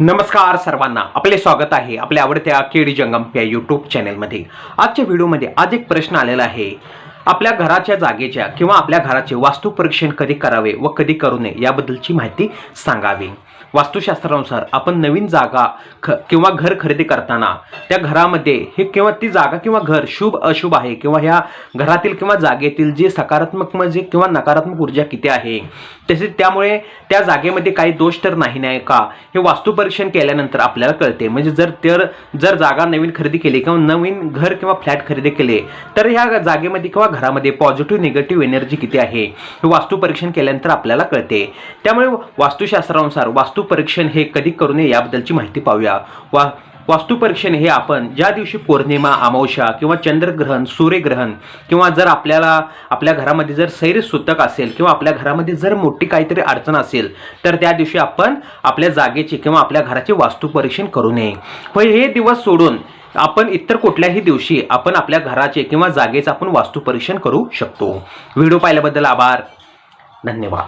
नमस्कार सर्वांना. आपले स्वागत आहे आपल्या आवडत्या केडी जंगम या यूट्यूब चॅनेलमध्ये आजच्या व्हिडिओमध्ये आज एक प्रश्न आलेला आहे. आपल्या घराच्या जागेच्या किंवा आपल्या घराचे वास्तू परीक्षण कधी करावे व कधी करू नये याबद्दलची माहिती सांगावी. वास्तुशास्त्रानुसार आपण नवीन जागा ख किंवा घर खरेदी करताना त्या घरामध्ये हे किंवा ती जागा किंवा घर शुभ अशुभ आहे किंवा ह्या घरातील किंवा जागेतील जे सकारात्मक म्हणजे किंवा नकारात्मक ऊर्जा किती आहे तसेच त्यामुळे त्या जागेमध्ये काही दोष तर नाही नाही का? हे वास्तुपरीक्षण केल्यानंतर आपल्याला कळते. म्हणजे जर तर जर जागा नवीन खरेदी केली किंवा नवीन घर किंवा फ्लॅट खरेदी केले तर ह्या जागेमध्ये किंवा घरामध्ये पॉझिटिव्ह निगेटिव्ह एनर्जी किती आहे हे वास्तुपरीक्षण केल्यानंतर आपल्याला कळते. त्यामुळे वास्तुशास्त्रानुसार वास्तुपरीक्षण हे कधी करू नये याबद्दलची माहिती पाहूया. वा वास्तुपरीक्षण हे आपण ज्या दिवशी पौर्णिमा अमावस्या किंवा चंद्रग्रहण सूर्यग्रहण किंवा जर आपल्याला आपल्या घरामध्ये जर सैर सूतक असेल किंवा आपल्या घरामध्ये जर मोठी काहीतरी अडचण असेल तर त्या दिवशी आपण आपल्या जागेचे किंवा आपल्या घराचे वास्तुपरीक्षण करू नये. व हे दिवस सोडून आपण इतर कुठल्याही दिवशी आपण आपल्या घराचे किंवा जागेचं आपण वास्तुपरीक्षण करू शकतो. व्हिडिओ पाहिल्याबद्दल आभार. धन्यवाद.